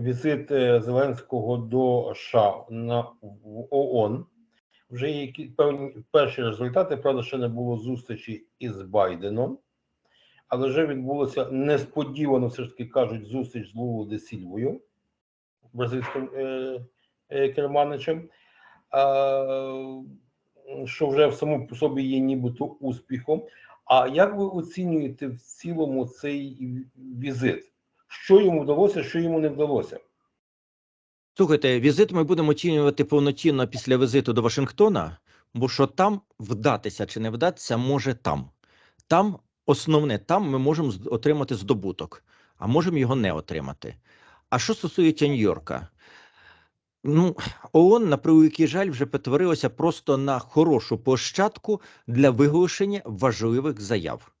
візит е, Зеленського до США на в ООН. Вже є певні перші результати. Правда, ще не було зустрічі із Байденом, але вже відбулося несподівано, все ж таки кажуть, зустріч з Лулу де Сільвою, бразильським е, е, керманичем. А, що вже в самому по собі є нібито успіхом. А як ви оцінюєте в цілому цей візит? Що йому вдалося, що йому не вдалося? Слухайте, візит ми будемо оцінювати повноцінно після візиту до Вашингтона, бо що там вдатися чи не вдатися може там. Там основне, там ми можемо отримати здобуток, а можемо його не отримати. А що стосується Нью-Йорка, ну ООН, на превеликий жаль, вже перетворилося просто на хорошу площадку для виголошення важливих заяв.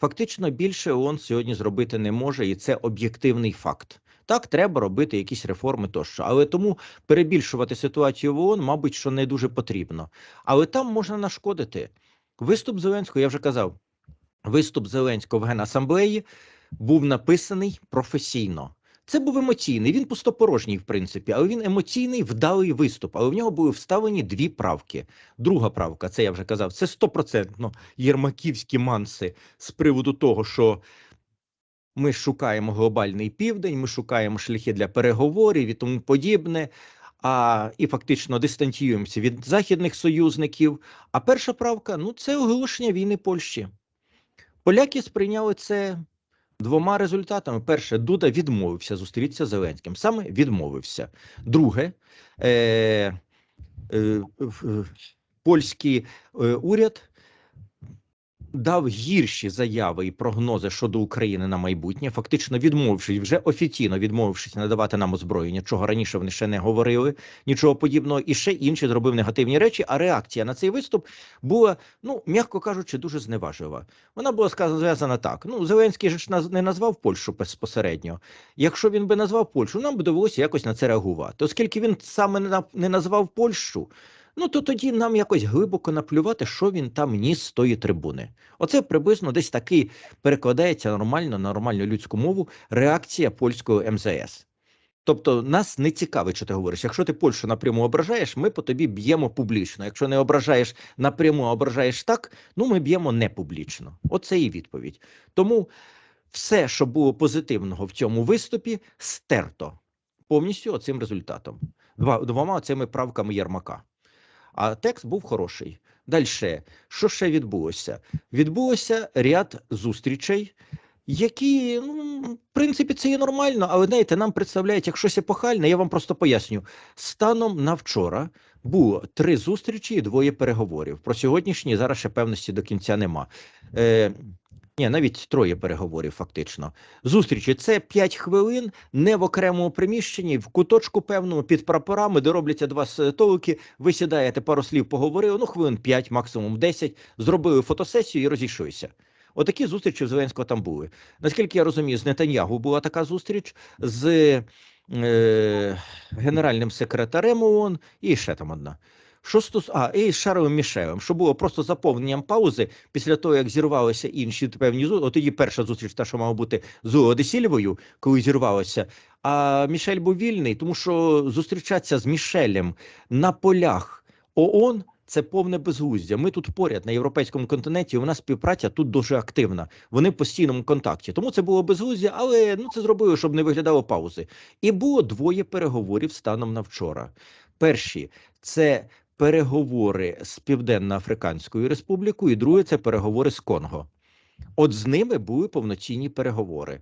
Фактично більше ООН сьогодні зробити не може, і це об'єктивний факт. Так, треба робити якісь реформи тощо, але тому перебільшувати ситуацію в ООН, мабуть, що не дуже потрібно. Але там можна нашкодити. Виступ Зеленського, я вже казав, виступ Зеленського в Генасамблеї був написаний професійно. Це був емоційний. Він пустопорожній, в принципі, але він емоційний, вдалий виступ. Але в нього були вставлені дві правки. Друга правка, це я вже казав, це стопроцентно єрмаківські манси з приводу того, що ми шукаємо глобальний південь, ми шукаємо шляхи для переговорів і тому подібне. А і фактично дистанціюємося від західних союзників. А перша правка ну це оголошення війни Польщі. Поляки сприйняли це двома результатами. Перше, Дуда відмовився зустрітися з Зеленським. Саме відмовився. Друге, е, е, в- польський е, уряд дав гірші заяви і прогнози щодо України на майбутнє, фактично відмовившись, вже офіційно відмовившись надавати нам озброєння, чого раніше вони ще не говорили, нічого подібного, і ще інші зробив негативні речі. А реакція на цей виступ була, ну м'яко кажучи, дуже зневажлива. Вона була зв'язана так: ну Зеленський ж не назвав Польщу безпосередньо. Якщо він би назвав Польщу, нам би довелося якось на це реагувати, оскільки він саме не назвав Польщу. Ну то тоді нам якось глибоко наплювати, що він там ніс з тої трибуни. Оце приблизно десь такий перекладається нормально на нормальну людську мову реакція польського МЗС. Тобто нас не цікавить, що ти говориш. Якщо ти Польщу напряму ображаєш, ми по тобі б'ємо публічно. Якщо не ображаєш напряму, а ображаєш так, ну ми б'ємо не публічно. Оце і відповідь. Тому все, що було позитивного в цьому виступі, стерто повністю оцим результатом. Два, двома цими правками Єрмака. А текст був хороший. Далі, що ще відбулося? Відбулося ряд зустрічей, які, ну, в принципі, це є нормально, але знаєте, нам представляють як щось епохальне. Я вам просто поясню. Станом на вчора було три зустрічі і двоє переговорів. Про сьогоднішні зараз ще певності до кінця нема. Е, ні, навіть троє переговорів, фактично. Зустрічі це 5 хвилин, не в окремому приміщенні, в куточку певному під прапорами, де робляться два столики. Ви сідаєте, пару слів поговорили, ну хвилин 5, максимум 10, зробили фотосесію і розійшлися. Отакі зустрічі в Зеленського там були. Наскільки я розумію, з Нетаньягу була така зустріч з е, генеральним секретарем ООН і ще там одна. Що стос... А, і з Шарлем Мішелем, що було просто заповненням паузи після того, як зірвалися інші певні зу... От тоді перша зустріч, та що мала бути з Одесільвою, коли зірвалося. А Мішель був вільний, тому що зустрічатися з Мішелем на полях ООН це повне безглуздя. Ми тут поряд на європейському континенті. У нас співпраця тут дуже активна. Вони в постійному контакті. Тому це було безглуздя, але ну це зробили, щоб не виглядало паузи. І було двоє переговорів станом на вчора. Перші це переговори з Південно-Африканською Республікою, і друге це переговори з Конго. От з ними були повноцінні переговори.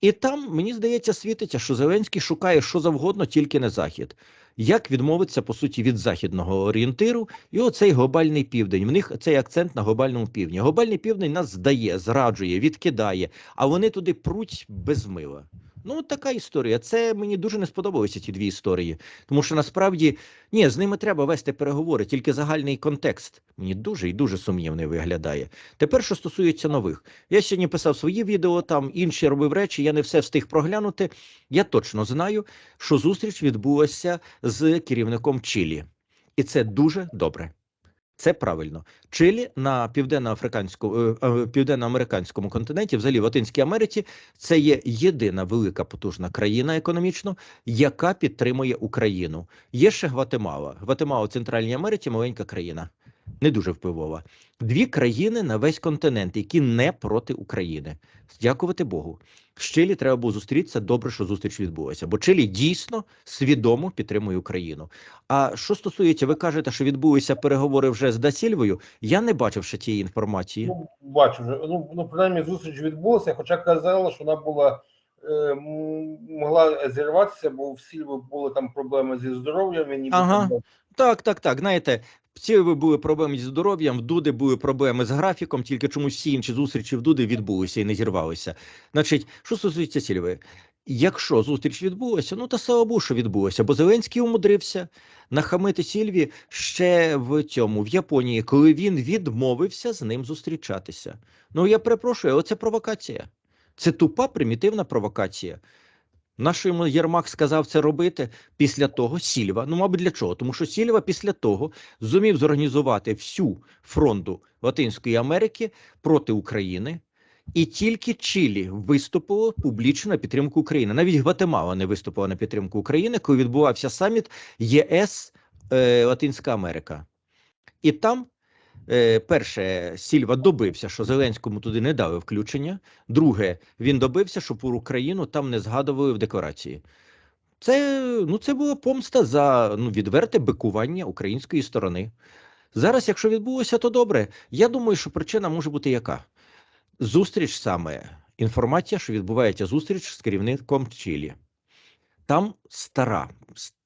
І там, мені здається, світиться, що Зеленський шукає що завгодно, тільки не Захід. Як відмовитися, по суті, від західного орієнтиру, і оцей глобальний південь. В них цей акцент на глобальному півдні. Глобальний південь нас здає, зраджує, відкидає, а вони туди пруть без мила. Ну, така історія. Це мені дуже не сподобалися ті дві історії. Тому що насправді ні, з ними треба вести переговори, тільки загальний контекст мені дуже і дуже сумнівний виглядає. Тепер, що стосується нових, я сьогодні писав свої відео, там інші робив речі. Я не все встиг проглянути. Я точно знаю, що зустріч відбулася з керівником Чилі, і це дуже добре. Це правильно. Чилі на південноафриканському е, е, південноамериканському континенті, взагалі в Латинській Америці, це є єдина велика потужна країна економічно, яка підтримує Україну. Є ще Гватемала. Гватемала в Центральній Америці маленька країна, не дуже впливова. Дві країни на весь континент, які не проти України. Дякувати Богу. З Чилі треба було зустрітися. Добре, що зустріч відбулася, бо Чилі дійсно свідомо підтримує Україну. А що стосується, ви кажете, що відбулися переговори вже з Дасільвою. Я не бачив ще тієї інформації. Ну, бачу вже. Ну, ну принаймні зустріч відбулася, хоча казали, що вона була е, могла зірватися, бо в Сільви були там проблеми зі здоров'ям. Ага. там Так, так, так. Знаєте, в Сільви були проблеми зі здоров'ям, в Дуди були проблеми з графіком, тільки чомусь всі інші зустрічі в Дуди відбулися і не зірвалися. Значить, що стосується Сільви, якщо зустріч відбулася, ну та слава Богу, що відбулося, бо Зеленський умудрився нахамити Сільві ще в цьому, в Японії, коли він відмовився з ним зустрічатися. Ну я перепрошую, але це провокація. Це тупа примітивна провокація. Нащо йому Єрмак сказав це робити після того Сільва? Ну, мабуть, для чого? Тому що Сільва після того зумів зорганізувати всю фронту Латинської Америки проти України, і тільки Чилі виступило публічно на підтримку України. Навіть Гватемала не виступила на підтримку України, коли відбувався саміт ЄС е, Латинська Америка. І там. Е, Перше, Сільва добився, що Зеленському туди не дали включення. Друге, він добився, щоб про Україну там не згадували в декларації. Це, ну, це була помста за ну, відверте бикування української сторони. Зараз, якщо відбулося, то добре. Я думаю, що причина може бути яка? Зустріч саме інформація, що відбувається зустріч з керівником Чилі. Там стара,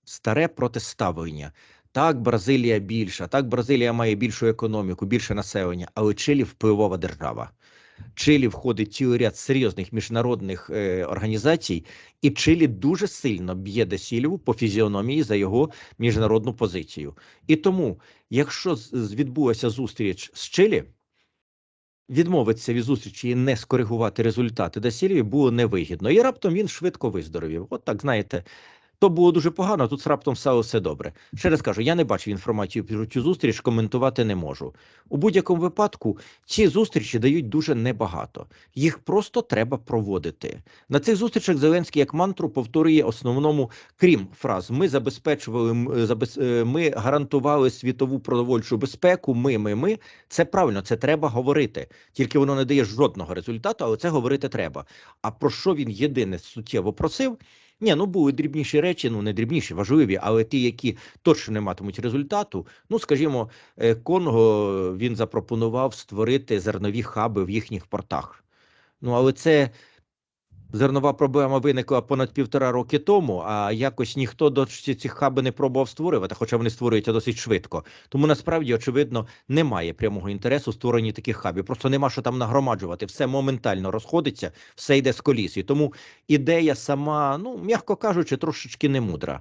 старе протиставлення. Так, Бразилія більша, так, Бразилія має більшу економіку, більше населення, але Чилі впливова держава. Чилі входить цілий ряд серйозних міжнародних е, організацій, і Чилі дуже сильно б'є Десільву по фізіономії за його міжнародну позицію. І тому, якщо відбулася зустріч з Чилі, відмовитися від зустрічі і не скоригувати результати Десільві було невигідно. І раптом він швидко виздоровів. От так, знаєте, то було дуже погано, тут раптом стало все добре. Ще раз кажу, я не бачив інформацію про цю зустріч, коментувати не можу. У будь-якому випадку ці зустрічі дають дуже небагато. Їх просто треба проводити. На цих зустрічах Зеленський як мантру повторює основному, крім фраз: ми забезпечували, е, е, ми гарантували світову продовольчу безпеку. Ми, ми, ми. Це правильно, це треба говорити. Тільки воно не дає жодного результату, але це говорити треба. А про що він єдине суттєво просив? Ні, ну були дрібніші речі, ну не дрібніші, важливі, але ті, які точно не матимуть результату. Ну, скажімо, е, Конго він запропонував створити зернові хаби в їхніх портах. Ну, але це зернова проблема виникла понад півтора роки тому, а якось ніхто до цих хаби не пробував створювати, хоча вони створюються досить швидко. Тому насправді, очевидно, немає прямого інтересу створенні таких хабів. Просто нема що там нагромаджувати. Все моментально розходиться, все йде з коліс. І тому ідея сама, ну м'яко кажучи, трошечки не мудра.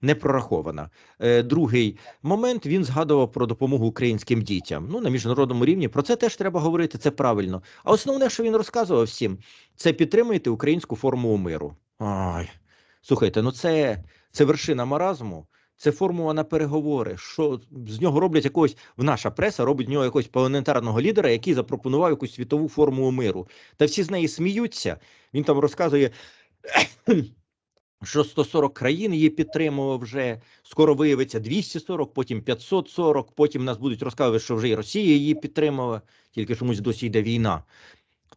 Не прорахована. Е, другий момент він згадував про допомогу українським дітям. Ну на міжнародному рівні про це теж треба говорити. Це правильно. А основне, що він розказував всім, це підтримуйте українську формулу миру. Ай, слухайте, ну це, це вершина маразму. Це формула на переговори. Що з нього роблять якогось в наша преса робить з нього якогось планетарного лідера, який запропонував якусь світову формулу миру. Та всі з неї сміються. Він там розказує, що 140 країн її підтримував вже. Скоро виявиться 240, потім 540, потім нас будуть розказувати, що вже і Росія її підтримала, тільки чомусь досі йде війна.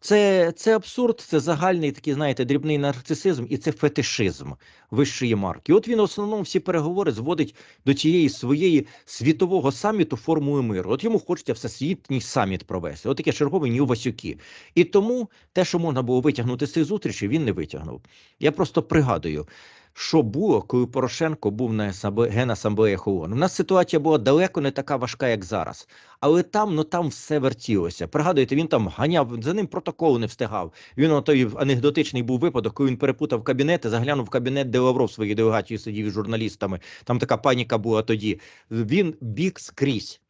Це, це абсурд, це загальний такий, знаєте, дрібний нарцисизм і це фетишизм вищої марки. От він в основному всі переговори зводить до тієї своєї світового саміту формули миру. От йому хочеться всесвітній саміт провести. От таке чергове ню Васюки. І тому те, що можна було витягнути з цих зустрічей, він не витягнув. Я просто пригадую, що було, коли Порошенко був на асамбле- генасамблеях ООН. У нас ситуація була далеко не така важка, як зараз. Але там, ну там все вертілося. Пригадуєте, він там ганяв, за ним протокол не встигав. Він о, той анекдотичний був випадок, коли він перепутав кабінети, заглянув в кабінет, де Лавров своєю делегацією сидів із журналістами. Там така паніка була тоді. Він біг скрізь.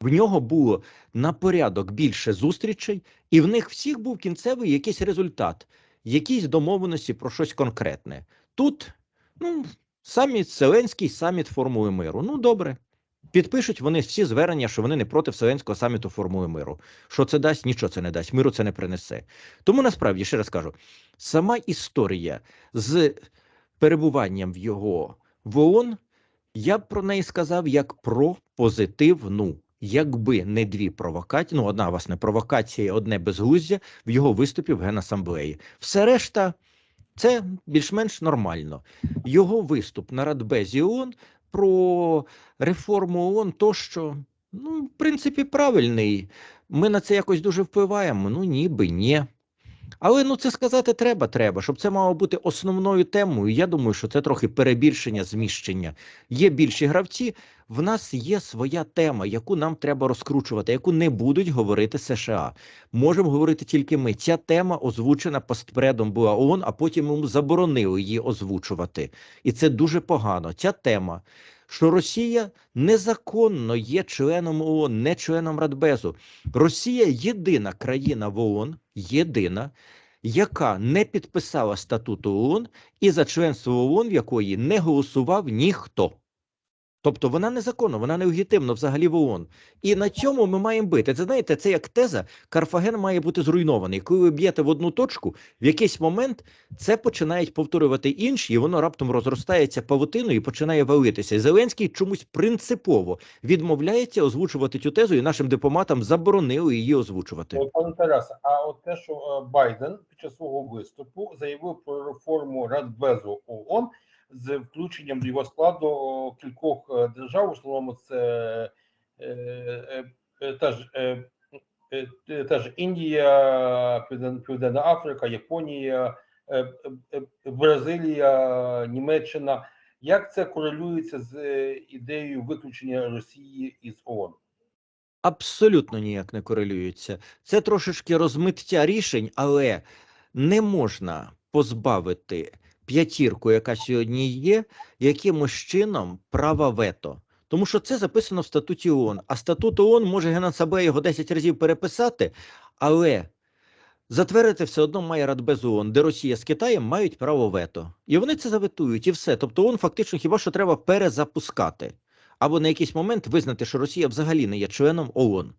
В нього було на порядок більше зустрічей, і в них всіх був кінцевий якийсь результат, якісь домовленості про щось конкретне. Тут, ну, саміт Зеленський, саміт формули миру. Ну, добре. Підпишуть вони всі звернення, що вони не проти Вселенського саміту формули миру. Що це дасть? Нічого це не дасть. Миру це не принесе. Тому насправді ще раз кажу: сама історія з перебуванням в його в ООН, я б про неї сказав як про позитивну. Якби не дві провокації, ну одна власне провокація, одне безглуздя в його виступі в Генасамблеї. Все решта це більш-менш нормально. Його виступ на Радбезі ООН про реформу ООН, тощо, ну, в принципі, правильний. Ми на це якось дуже впливаємо. Ну, ніби ні. Але ну це сказати треба, треба, щоб це мало бути основною темою. Я думаю, що це трохи перебільшення, зміщення. Є більші гравці. В нас є своя тема, яку нам треба розкручувати, яку не будуть говорити США. Можемо говорити тільки ми. Ця тема озвучена постпредом була ООН, а потім йому заборонили її озвучувати. І це дуже погано. Ця тема, що Росія незаконно є членом ООН, не членом Радбезу. Росія єдина країна в ООН, єдина, яка не підписала статуту ООН і за членство ООН, в якої не голосував ніхто. Тобто вона незаконна, вона нелегітимна взагалі в ООН. І на цьому ми маємо бити. Це знаєте, це як теза, Карфаген має бути зруйнований. Коли ви б'єте в одну точку, в якийсь момент це починають повторювати інші, і воно раптом розростається павутиною і починає валитися. Зеленський чомусь принципово відмовляється озвучувати цю тезу, і нашим дипломатам заборонили її озвучувати. Пане Тарасе, а от те, що е, Байден під час свого виступу заявив про реформу Радбезу ООН з включенням до його складу кількох е, держав, в основному це е, е, та ж Індія, Півден- Південна Африка, Японія, Бразилія, Німеччина. Як це корелюється з ідеєю виключення Росії із ООН? Абсолютно ніяк не корелюються. Це трошечки розмиття рішень, але не можна позбавити п'ятірку, яка сьогодні є, якимось чином права вето. Тому що це записано в статуті ООН. А статут ООН може Генасабе його 10 разів переписати, але затвердити все одно має Радбез ООН, де Росія з Китаєм мають право вето. І вони це заветують, і все. Тобто ООН фактично хіба що треба перезапускати або на якийсь момент визнати, що Росія взагалі не є членом ООН.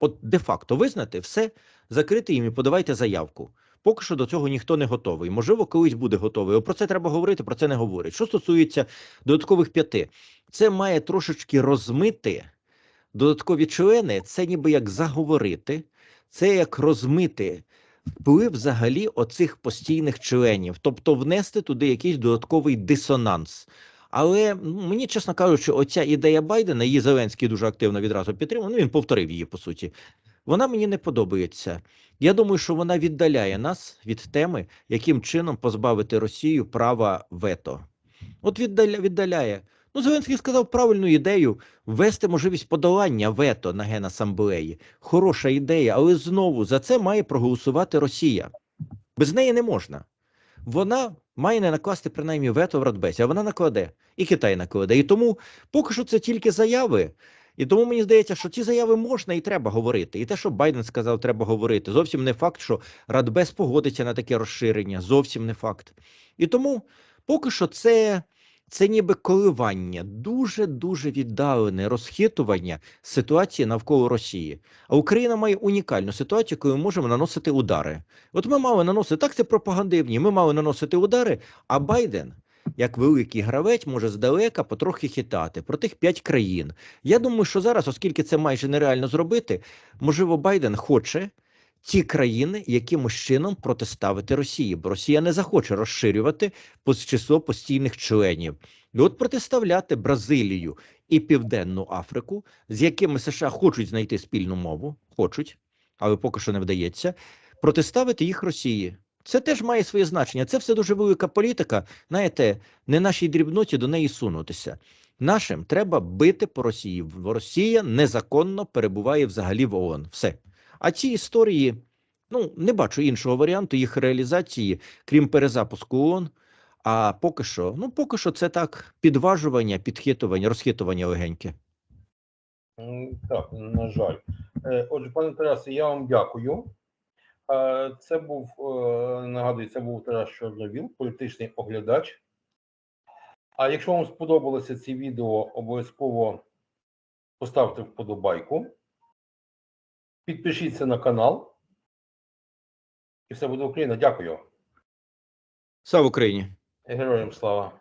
От де-факто визнати все, закрити їм і подавайте заявку. Поки що до цього ніхто не готовий. Можливо, колись буде готовий. Про це треба говорити, про це не говорять. Що стосується додаткових п'яти, це має трошечки розмити додаткові члени, це ніби як заговорити, це як розмити вплив взагалі оцих постійних членів, тобто внести туди якийсь додатковий дисонанс. Але ну, мені, чесно кажучи, оця ідея Байдена, її Зеленський дуже активно відразу підтримав. Ну він повторив її по суті. Вона мені не подобається. Я думаю, що вона віддаляє нас від теми, яким чином позбавити Росію права вето. От віддаля, віддаляє. Ну, Зеленський сказав правильну ідею ввести можливість подолання вето на генасамблеї. Хороша ідея, але знову за це має проголосувати Росія. Без неї не можна. Вона має не накласти принаймні вето в Радбесі, а вона накладе, і Китай накладе. І тому поки що це тільки заяви. І тому мені здається, що ці заяви можна і треба говорити. І те, що Байден сказав, треба говорити. Зовсім не факт, що Радбез погодиться на таке розширення. Зовсім не факт. І тому поки що це, це ніби коливання, дуже дуже віддалене розхитування ситуації навколо Росії. А Україна має унікальну ситуацію, коли ми можемо наносити удари. От ми мали наносити так, це пропагандивні. Ми мали наносити удари, а Байден. Як великий гравець може здалека потрохи хитати про тих п'ять країн. Я думаю, що зараз, оскільки це майже нереально зробити, можливо, Байден хоче ті країни якимось чином протиставити Росії, бо Росія не захоче розширювати число постійних членів. І от протиставляти Бразилію і Південну Африку, з якими США хочуть знайти спільну мову, хочуть, але поки що не вдається, протиставити їх Росії. Це теж має своє значення. Це все дуже велика політика. Знаєте, не нашій дрібноті до неї сунутися. Нашим треба бити по Росії. Росія незаконно перебуває взагалі в ООН. Все. А ці історії, ну не бачу іншого варіанту їх реалізації, крім перезапуску ООН. А поки що, ну поки що, це так підважування, підхитування, розхитування легеньке. Так, на жаль. Е, Отже, пане Тарасе, я вам дякую. Це був, е, нагадую, це був Тарас Чорновіл, політичний оглядач. А якщо вам сподобалося ці відео, обов'язково поставте вподобайку, підпишіться на канал. І все буде Україна. Дякую. Слава Україні! Героям слава.